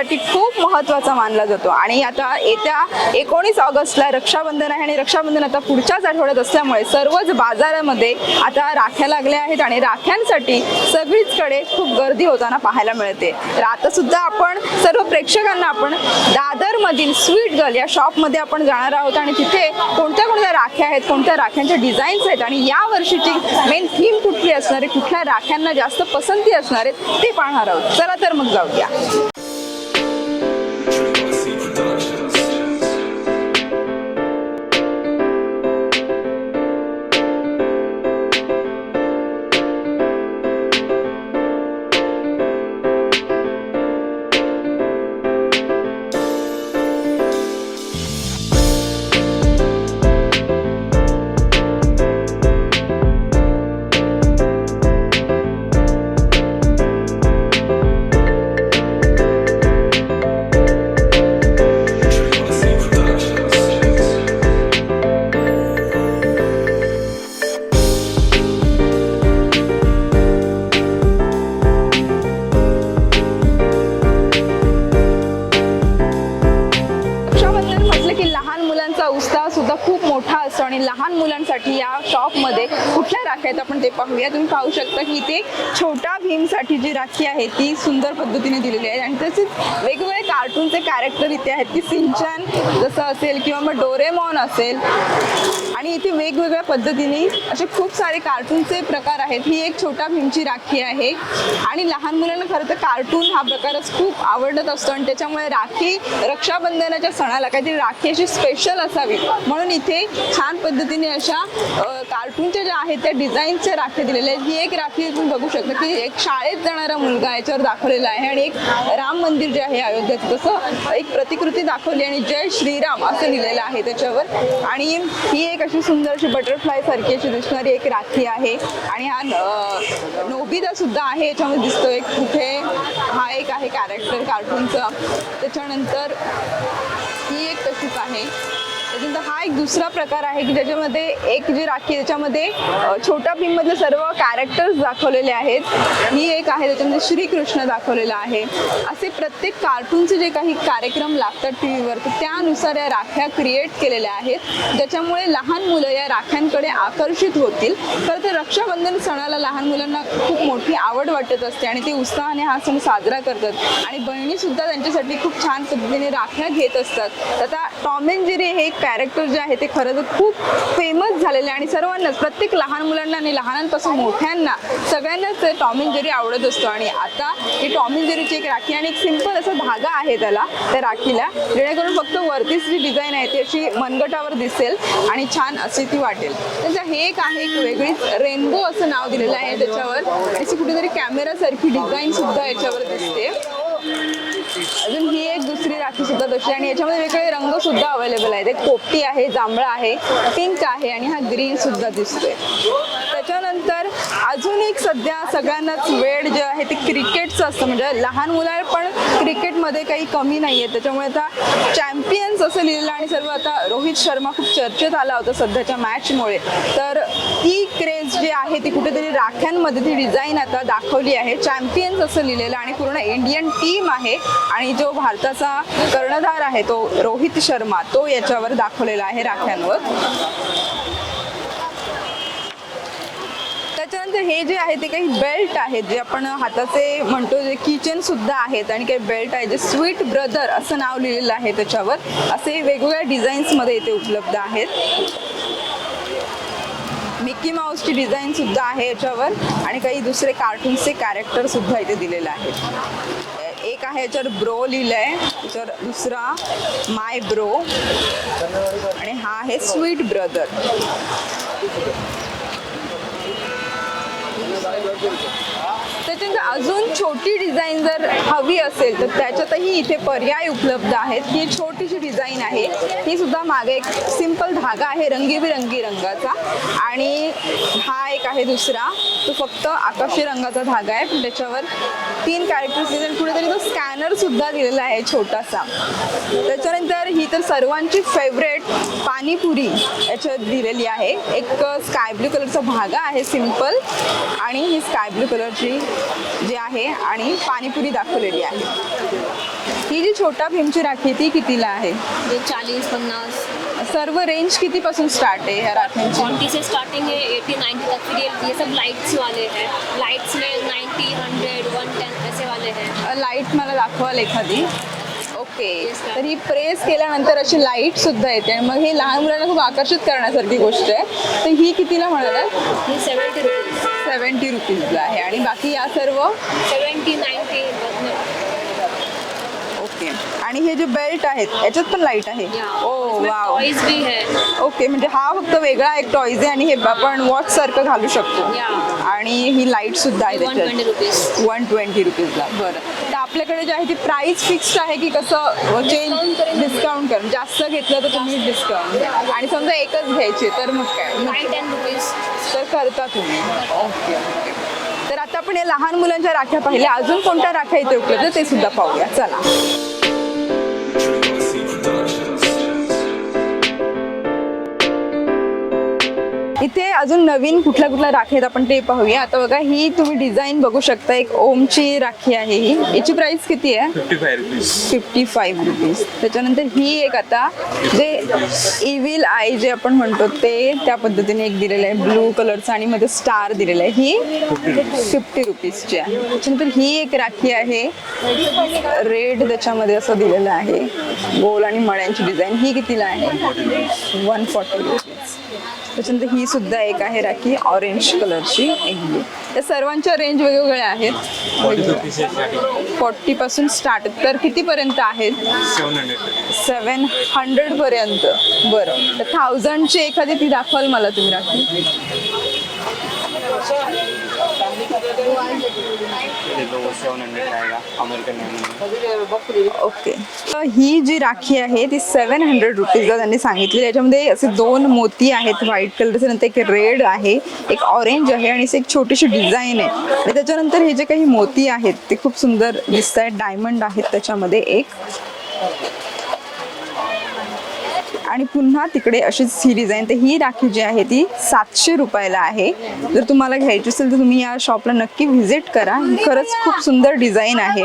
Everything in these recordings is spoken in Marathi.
बहिणींसाठी खूप महत्त्वाचा मानला जातो. आणि आता येत्या एकोणीस ऑगस्टला रक्षाबंधन आहे आणि रक्षाबंधन आता पुढच्याच आठवड्यात असल्यामुळे सर्वच बाजारामध्ये आता राख्या लागल्या आहेत आणि राख्यांसाठी सगळीचकडे खूप गर्दी होताना पाहायला मिळते. तर आता सुद्धा आपण सर्व प्रेक्षकांना आपण दादरमधील स्वीट गर्ल या शॉपमध्ये आपण जाणार आहोत आणि तिथे कोणत्या कोणत्या राख्या आहेत कोणत्या राख्यांच्या डिझाईन्स आहेत आणि या वर्षीची मेन थीम कुठली असणार आहे कुठल्या राख्यांना जास्त पसंती असणार आहेत ते पाहणार आहोत. चला तर मग जाऊया. छोटा भीमसाठी जी राखी आहे ती सुंदर पद्धतीने दिलेली आहे. आणि तसेच वेगवेगळे कार्टूनचे कॅरेक्टर इथे आहेत की सिंचन जसं असेल किंवा मग डोरेमॉन असेल. आणि इथे वेगवेगळ्या पद्धतीने असे खूप सारे कार्टूनचे प्रकार आहेत. ही एक छोटा भीमची राखी आहे. आणि लहान मुलांना खरं तर कार्टून हा प्रकारच खूप आवडत असतो. आणि त्याच्यामुळे राखी रक्षाबंधनाच्या सणाला काहीतरी राखी अशी स्पेशल असावी. म्हणून इथे छान पद्धतीने अशा कार्टूनच्या ज्या आहेत त्या डिझाईनच्या राखी दिलेल्या आहेत. ही एक राखी तुम्ही बघू शकता. की एक शाळेत जाणारा मुलगा याच्यावर दाखवलेला आहे आणि एक राम मंदिर जे आहे अयोध्येत तसं एक प्रतिकृती दाखवली आणि जय श्रीराम असं लिहिलेलं आहे त्याच्यावर. आणि ही एक अशी सुंदर अशी बटरफ्लाय सारखी अशी दिसणारी एक राखी आहे. आणि हा अ, नोबिता सुद्धा आहे याच्यामध्ये दिसतोय कुठे. हा एक आहे कॅरेक्टर कार्टूनचा त्याच्यानंतर ही एक तशीच आहे. हा एक दुसरा प्रकार आहे की ज्याच्यामध्ये एक जी राखी त्याच्यामध्ये छोटा भीममधले सर्व कॅरेक्टर्स दाखवलेले आहेत. ही एक आहे त्याच्यामध्ये श्रीकृष्ण दाखवलेला आहे. असे प्रत्येक कार्टूनचे जे काही कार्यक्रम लागतात टी व्हीवर तर त्यानुसार या राख्या क्रिएट केलेल्या आहेत. ज्याच्यामुळे लहान मुलं या राख्यांकडे आकर्षित होतील. खरं तर रक्षाबंधन सणाला लहान मुलांना खूप मोठी आवड वाटत असते आणि ते उत्साहाने हा सण साजरा करतात. आणि बहिणीसुद्धा त्यांच्यासाठी खूप छान पद्धतीने राख्या घेत असतात. आता टॉम अँड जेरी हे एक कॅरेक्टर जे आहे ते खरं तर खूप फेमस झालेले आहे आणि सर्वांनाच प्रत्येक लहान मुलांना आणि लहानांपासून मोठ्यांना सगळ्यांनाच ते टॉम अँड जेरी आवडत असतो. आणि आता ही टॉम अँड जेरीची एक राखी आणि एक सिंपल असा धागा आहे त्याला त्या राखीला. जेणेकरून फक्त वरतीच जी डिझाईन आहे ती अशी मनगटावर दिसेल आणि छान अशी ती वाटेल. त्याचं हे एक आहे एक वेगळीच रेनबो असं नाव दिलेलं आहे त्याच्यावर. अशी कुठेतरी कॅमेरासारखी डिझाईन सुद्धा याच्यावर दिसते. अजून ही एक दुसरी राखी सुद्धा तशी आणि याच्यामध्ये वेगवेगळे रंग सुद्धा अवेलेबल आहेत. एक पोपटी आहे जांभळा आहे पिंक आहे आणि हा ग्रीन सुद्धा दिसतोय. त्याच्यानंतर अजून एक सध्या सगळ्यांनाच वेळ जे आहे ते क्रिकेटचं असतं. म्हणजे लहान मुलं पण क्रिकेटमध्ये काही कमी नाही आहे त्याच्यामुळे आता चॅम्पियन्स असं लिहिलं आणि सर्व आता रोहित शर्मा खूप चर्चेत आला होता सध्याच्या मॅचमुळे. तर ती क्रेज जी आहे ती कुठेतरी राख्यांमध्ये ती डिझाईन आता दाखवली आहे. चॅम्पियन्स असं लिहिलेलं आणि पूर्ण इंडियन टीम आहे आणि जो भारताचा कर्णधार आहे तो रोहित शर्मा तो याच्यावर दाखवलेला आहे राख्यांवर. त्याच्यानंतर हे जे आहे ते काही बेल्ट आहेत जे आपण हाताचे म्हणतो जे किचन सुद्धा आहेत आणि काही बेल्ट आहे जे स्वीट ब्रदर असं नाव लिहिलेलं आहे त्याच्यावर असे वेगवेगळ्या डिझाईन्समध्ये इथे उपलब्ध आहेत. मिकी माऊसची डिझाईन सुद्धा आहे याच्यावर आणि काही दुसरे कार्टून्सचे कॅरेक्टर सुद्धा इथे दिलेले आहेत. एक आहे याच्यावर ब्रो लिहिलंय तर दुसरा माय ब्रो आणि हा आहे स्वीट ब्रदर 보이죠. डिझाईन अजून छोटी डिझाईन जर हवी असेल तर त्याच्यातही इथे पर्याय उपलब्ध आहेत. ही छोटीशी डिझाईन आहे. ही सुद्धा मागे एक सिंपल धागा आहे रंगीबिरंगी रंगाचा. आणि हा एक आहे दुसरा. तो फक्त आकाशी रंगाचा धागा आहे. पण त्याच्यावर तीन कॅरेक्टर्स दिले कुठेतरी तो स्कॅनर सुद्धा दिलेला आहे छोटासा. त्याच्यानंतर ही तर सर्वांची फेवरेट पाणीपुरी याच्यात दिलेली आहे. एक स्काय ब्लू कलरचा धागा आहे सिंपल आणि ही स्काय ब्लू कलरची जी आहे आणि पाणीपुरी दाखवलेली आहे. ही जी छोटा भीमची राखी आहे, ती कितीला आहे? ये चालीस पन्नास. सर्व रेंज कितीपासून स्टार्ट आहे ह्या राख्यांची फोर्टी से स्टार्टिंग है एटी नाइन्टी तक फिर ये ये सब लाइट्स वाले हैं. लाइट्स में नाइन्टी हंड्रेड वन टेन ऐसे वाले हैं. लाइट मला दाखवाल एखादी. ओके तर ही प्रेस केल्यानंतर अशी लाइट सुद्धा येते. आणि मग हे लहान मुलांना खूप आकर्षित करण्यासारखी गोष्ट आहे. तर ही कितीला म्हणालात ये सेवेंटी रुपीज़ सेवन्टी रुपीजला आहे. आणि बाकी या सर्व? सेवेंटी नाइन्टी ओके आणि हे जे बेल्ट आहेत याच्यात पण लाइट आहे? ओ वाव ओके म्हणजे हा फक्त वेगळा एक टॉईज आहे आणि हे आपण वॉच सारखं घालू शकतो. आणि ही लाइट सुद्धा आहे वन ट्वेंटी त्याच्यात. रुपीज़ वन ट्वेंटी रुपीजला बरं. आपल्याकडे जे आहे ती प्राइस फिक्स्ड आहे की कसं चेंज करेन. डिस्काउंट कर जास्त घेतलं तर तुम्ही डिस्काउंट आणि समजा एकच घ्यायची तर मग काय? टेन रुपीज़ तर करता तुम्ही. ओके ओके तर आता आपण या लहान मुलांच्या राख्या पाहिल्या. अजून कोणत्या राख्या इथे उपलब्ध ते सुद्धा पाहूया. चला. इथे अजून नवीन कुठल्या कुठल्या राखी आहेत आपण ते पाहूया. आता बघा ही तुम्ही डिझाईन बघू शकता. एक ओमची राखी आहे ही. याची प्राइस किती आहे? Fifty five rupees fifty five rupees त्याच्यानंतर ही एक आता जे इव्हिल आय जे आपण म्हणतो ते त्या पद्धतीने एक दिलेलं आहे. ब्लू कलरचं आणि मध्ये स्टार दिलेलं आहे. ही फिफ्टी रुपीजची आहे. त्याच्यानंतर ही एक राखी आहे. रेड त्याच्यामध्ये असं दिलेलं आहे. गोल आणि मण्यांची डिझाईन ही कितीला आहे? वन फॉर्टी रुपीज त्याच्यानंतर ही सुद्धा एक आहे राखी ऑरेंज कलरची एक ब्लू त्या सर्वांच्या रेंज वेगवेगळ्या आहेत. फॉर्टी पासून स्टार्ट तर कितीपर्यंत आहेत? सेवन हंड्रेड पर्यंत. बरं. तर थाउजंडची एखादी ती दाखवाल मला तुम्ही राखी. सेवन हंड्रेड अमेरिकन ओके तर ही जी राखी आहे ती सेवन हंड्रेड रुपीजला त्यांनी सांगितली. याच्यामध्ये असे दोन मोती आहेत व्हाईट कलरचे नंतर एक रेड आहे एक ऑरेंज आहे आणि एक छोटीशी डिझाईन आहे. आणि त्याच्यानंतर हे जे काही मोती आहेत ते खूप सुंदर दिसत आहेत डायमंड आहेत त्याच्यामध्ये एक. आणि पुन्हा तिकडे अशीच ही डिझाईन तर ही राखी जी आहे ती सातशे रुपयाला आहे. जर तुम्हाला घ्यायची असेल तर तुम्ही या शॉपला नक्की व्हिजिट करा. खरंच खूप सुंदर डिझाईन आहे.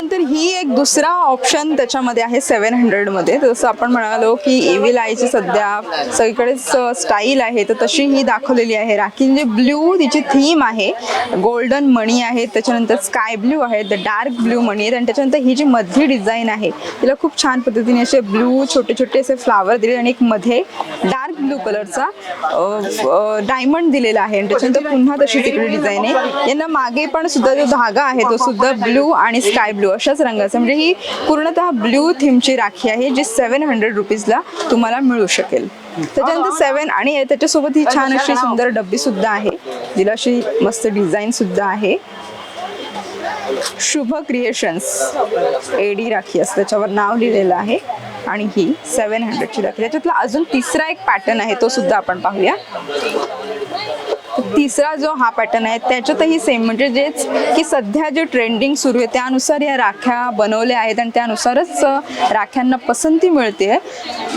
नंतर ही एक दुसरा ऑप्शन त्याच्यामध्ये आहे सेवन हंड्रेडमध्ये जसं आपण म्हणालो की एव्हिल आयची सध्या सगळीकडेच स्टाईल आहे. तर तशी ही दाखवलेली आहे. राखी म्हणजे ब्ल्यू तिची थीम आहे. गोल्डन मणी आहेत त्याच्यानंतर स्काय ब्ल्यू आहेत द डार्क ब्ल्यू मणी आहेत आणि त्याच्यानंतर ही जी मधली डिझाईन आहे तिला खूप छान पद्धतीने असे ब्ल्यू छोटे छोटे असे फ्लावर दिले आणि एक मध्ये डार्क ब्लू कलरचा डायमंड दिलेला आहे. आणि त्याच्यानंतर पुन्हा तशी तिकडे डिझाईन आहे. यांना मागे पण सुद्धा जो धागा आहे तो सुद्धा ब्लू आणि स्काय ब्लू अशाच रंगाचा. म्हणजे ही पूर्णतः ब्ल्यू थीमची राखी आहे जी सेवन हंड्रेड रुपीजला तुम्हाला मिळू शकेल. त्याच्यानंतर सेवन आणि त्याच्यासोबत ही छान अशी सुंदर डब्बी सुद्धा आहे. जिला अशी मस्त डिझाईन सुद्धा आहे. शुभ क्रिएशन्स. एडी राखी असं त्याच्यावर नाव लिहिलेलं आहे. आणि ही सेवन हंड्रेडची राखी. त्यातला अजून तिसरा एक पॅटर्न आहे तो सुद्धा आपण पाहूया. तिसरा जो हा पॅटर्न आहे त्याच्यातही सेम म्हणजे जेच की सध्या जे ट्रेंडिंग सुरू आहे त्यानुसार या राख्या बनवल्या आहेत आणि त्यानुसारच राख्यांना पसंती मिळते.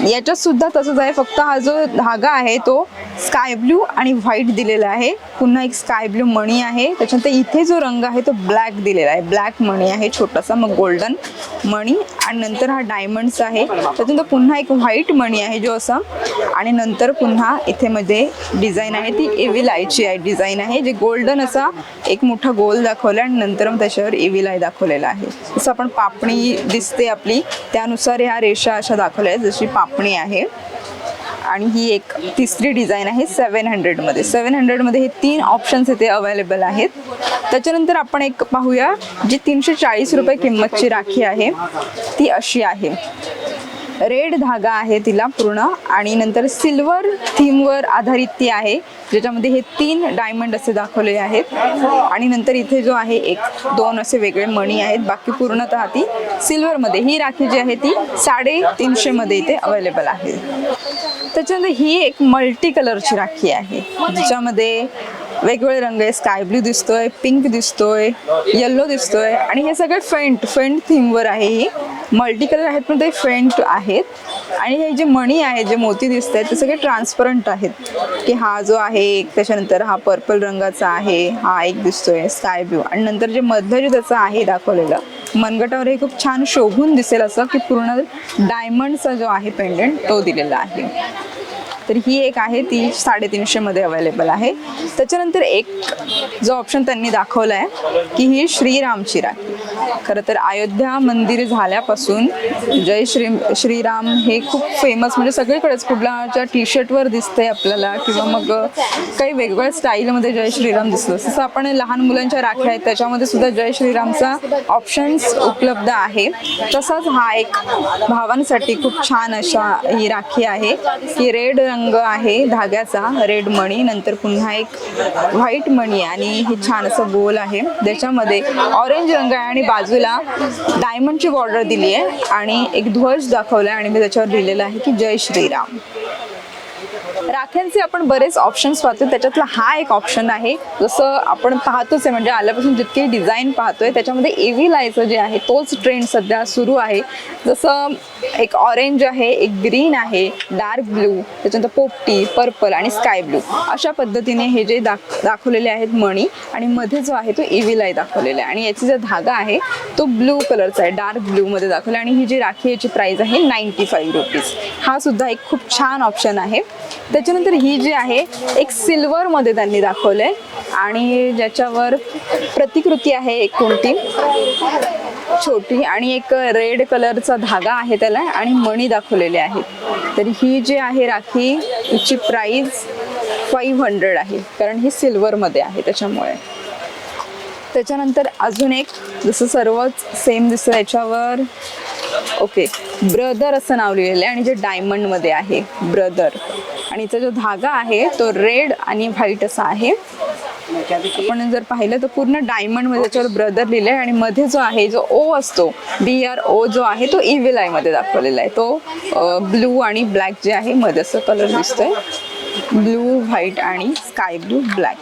याच्यात सुद्धा तसंच आहे. फक्त हा जो धागा आहे तो स्काय ब्ल्यू आणि व्हाईट दिलेला आहे. पुन्हा एक स्काय ब्ल्यू मणी आहे. त्याच्यानंतर इथे जो रंग आहे तो ब्लॅक दिलेला आहे. ब्लॅक मणी आहे छोटासा मग गोल्डन मणी आणि नंतर हा डायमंडचा आहे. त्याच्यानंतर पुन्हा एक व्हाईट मणी आहे जो असा. आणि नंतर पुन्हा इथे मध्ये डिझाईन आहे ती एव्हिलाईट ची डिझाईन आहे जे गोल्डन असा एक मोठा गोल दाखवला आणि नंतर मग त्याच्यावर एव्हिल दाखवलेला आहे. जसं आपण पापणी दिसते आपली त्यानुसार ह्या रेषा अशा दाखवल्या आहेत जशी पापणी आहे. आणि ही एक तिसरी डिझाईन आहे सेवन हंड्रेडमध्ये सेवन हंड्रेडमध्ये हे तीन ऑप्शन्स इथे अवेलेबल आहेत. त्याच्यानंतर आपण एक पाहूया जी तीनशे चाळीस रुपये किंमतची राखी आहे ती अशी आहे. रेड धागा आहे तिला पूर्ण आणि नंतर सिल्वर थीमवर आधारित ती आहे. ज्याच्यामध्ये हे तीन डायमंड असे दाखवले आहेत. आणि नंतर इथे जो आहे एक दोन असे वेगळे मणी आहेत. बाकी पूर्णतः ती सिल्वरमध्ये ही राखी जी आहे ती साडेतीनशेमध्ये इथे अवेलेबल आहे. त्याच्यानंतर ही एक मल्टी कलरची राखी आहे. ज्याच्यामध्ये वेगवेगळे रंग आहे स्काय ब्ल्यू दिसतोय पिंक दिसतोय येल्लो दिसतोय आणि हे सगळे फेंट फेंट थीमवर आहे ही. मल्टी कलर आहेत पण ते फेंट आहेत. आणि हे जे मणी आहेत जे मोती दिसत आहेत ते सगळे ट्रान्सपरंट आहेत. की हा जो आहे एक त्याच्यानंतर हा पर्पल रंगाचा आहे हा एक दिसतोय स्काय ब्ल्यू आणि नंतर जे मधलं जे त्याचं आहे दाखवलेलं मनगटावर हे खूप छान शोभून दिसेल असं की पूर्ण डायमंडचा जो आहे पेंडंट तो दिलेला आहे. तर ही एक आहे ती साडेतीनशेमध्ये अवेलेबल आहे. त्याच्यानंतर एक जो ऑप्शन त्यांनी दाखवला आहे की ही श्रीरामची राखी खरं तर अयोध्या मंदिर झाल्यापासून जय श्री श्रीराम हे खूप फेमस म्हणजे सगळीकडेच कुठल्याच्या टी शर्टवर दिसतंय आपल्याला किंवा मग काही वेगवेगळ्या स्टाईलमध्ये जय श्रीराम दिसतो. जसं आपण लहान मुलांच्या राख्या आहेत त्याच्यामध्ये सुद्धा जय श्रीरामचा ऑप्शन्स उपलब्ध आहे. तसाच हा एक भावांसाठी खूप छान अशा ही राखी आहे की रेड रंग रंग आहे धाग्याचा रेड मणी नंतर पुन्हा एक व्हाईट मणी आणि हे छान असं गोल आहे. त्याच्यामध्ये ऑरेंज रंग आहे आणि बाजूला डायमंडची बॉर्डर दिली आहे आणि एक ध्वज दाखवला आहे आणि मी त्याच्यावर लिहिलेलं आहे की जय श्रीराम. राख्यांचे आपण बरेच ऑप्शन्स पाहतो त्याच्यातला हा एक ऑप्शन आहे. जसं आपण पाहतोच आहे म्हणजे आल्यापासून जितके डिझाईन पाहतोय त्याच्यामध्ये एव्ही लायचं जे आहे तोच ट्रेंड सध्या सुरू आहे. जसं एक ऑरेंज आहे एक ग्रीन आहे डार्क ब्लू त्याच्यानंतर पोपटी पर्पल आणि स्काय ब्लू अशा पद्धतीने हे जे दाख दाखवलेले आहेत मणी आणि मध्ये जो आहे तो एव्ही लाय दाखवलेला आहे. आणि याचा जो धागा आहे तो ब्लू कलरचा आहे डार्क ब्लूमध्ये दाखवला. आणि ही जी राखी याची प्राइस आहे नाईन्टी फाईव्ह रुपीज हा सुद्धा एक खूप छान ऑप्शन आहे. त्याच्यानंतर ही जी आहे एक सिल्वरमध्ये त्यांनी दाखवलं आहे आणि ज्याच्यावर प्रतिकृती आहे एक कोणती? छोटी आणि एक रेड कलरचा धागा आहे त्याला आणि मणी दाखवलेले आहेत तर ही जी आहे राखी हिची प्राईज फाईव्ह हंड्रेड आहे कारण ही सिल्वरमध्ये आहे त्याच्यामुळे. त्याच्यानंतर अजून एक जसं सर्वच सेम दिसतं याच्यावर ओके ब्रदर असं नाव लिहिलेलं आहे आणि जे डायमंडमध्ये आहे ब्रदर. आणि याचा जो धागा आहे तो रेड आणि व्हाईट असा आहे. आपण जर पाहिलं तर पूर्ण डायमंडमध्ये त्याच्यावर ब्रदर लिहिलंय आणि मध्ये जो आहे जो ओ असतो बी आर ओ जो आहे तो इव्हिल आयमध्ये दाखवलेला आहे. तो ब्लू आणि ब्लॅक जे आहे मध्ये असं कलर दिसतोय. ब्लू व्हाईट आणि स्काय ब्लू ब्लॅक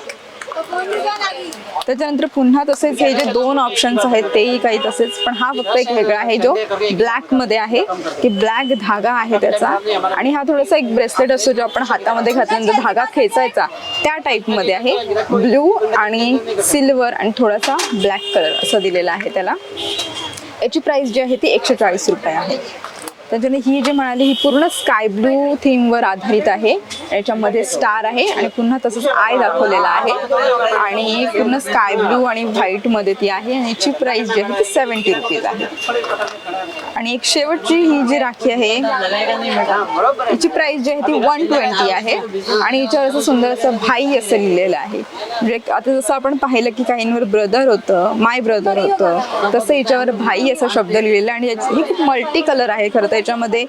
त्याच्यानंतर पुन्हा तसेच हे जे दोन ऑप्शन्स आहेत तेही काही तसेच पण हा फक्त एक वेगळा आहे जो ब्लॅकमध्ये आहे की ब्लॅक धागा आहे त्याचा. आणि हा थोडासा एक ब्रेसलेट असतो जो आपण हातामध्ये घातल्यानंतर धागा खेचायचा त्या टाईपमध्ये आहे. ब्लू आणि सिल्वर आणि थोडासा ब्लॅक कलर असं दिलेला आहे त्याला. याची प्राइस जी आहे ती एकशे चाळीस रुपये आहे. त्याच्याने ही जी म्हणाली ही पूर्ण स्काय ब्लू थीमवर आधारित आहे. याच्यामध्ये स्टार आहे आणि पुन्हा तसंच आय दाखवलेला आहे. आणि पूर्ण स्काय ब्लू आणि व्हाईटमध्ये ती आहे आणि याची प्राइस जी आहे ती सेवन्टी रुपीज आहे. आणि एक शेवटची ही जी राखी आहे हिची प्राइस जी आहे ती वन ट्वेंटी आहे. आणि हिच्यावर असं सुंदर असं भाई असं लिहिलेलं आहे. म्हणजे आता जसं आपण पाहिलं की काहींवर ब्रदर होतं माय ब्रदर होतं तसं हिच्यावर भाई असा शब्द लिहिलेला आहे. आणि ही खूप मल्टी कलर आहे खरं तर. त्याच्यामध्ये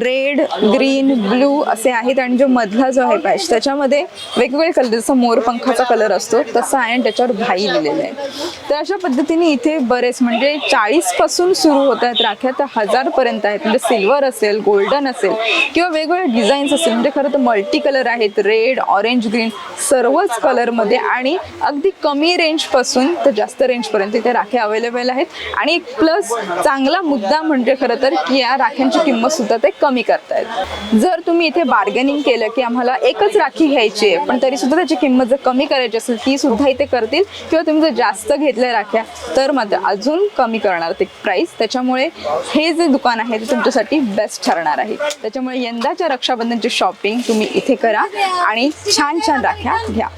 रेड ग्रीन ब्लू असे आहेत आणि जो मधला जो आहे पॅच त्याच्यामध्ये वेगवेगळे कलर जसं मोरपंखाचा कलर असतो तसा आहे आणि त्याच्यावर भाई लिहिलेलं आहे. तर अशा पद्धतीने इथे बरेच म्हणजे चाळीसपासून सुरू होत आहेत राख्या तर हजार पर्यंत आहेत. म्हणजे सिल्वर असेल गोल्डन असेल किंवा वेगवेगळे डिझाईन्स असेल म्हणजे खरं तर मल्टी कलर आहेत रेड ऑरेंज ग्रीन सर्वच कलरमध्ये आणि अगदी कमी रेंजपासून तर जास्त रेंज पर्यंत इथे राख्या अवेलेबल आहेत. आणि एक प्लस चांगला मुद्दा म्हणजे खरं तर की या राखींची किंमत सुद्धा ते कमी करतायत. जर तुम्ही इथे बार्गेनिंग केलं की आम्हाला एकच राखी घ्यायची आहे पण तरी सुद्धा त्याची किंमत जर कमी करायची असेल ती सुद्धा इथे करतील. किंवा तुम्ही जर जास्त घेतल्या राख्या तर मात्र अजून कमी करणार ते प्राइस त्याच्यामुळे हे जे दुकान आहे ते तुमच्यासाठी बेस्ट ठरणार आहे. त्याच्यामुळे यंदाच्या रक्षाबंधनची शॉपिंग तुम्ही इथे करा आणि छान छान राख्या घ्या.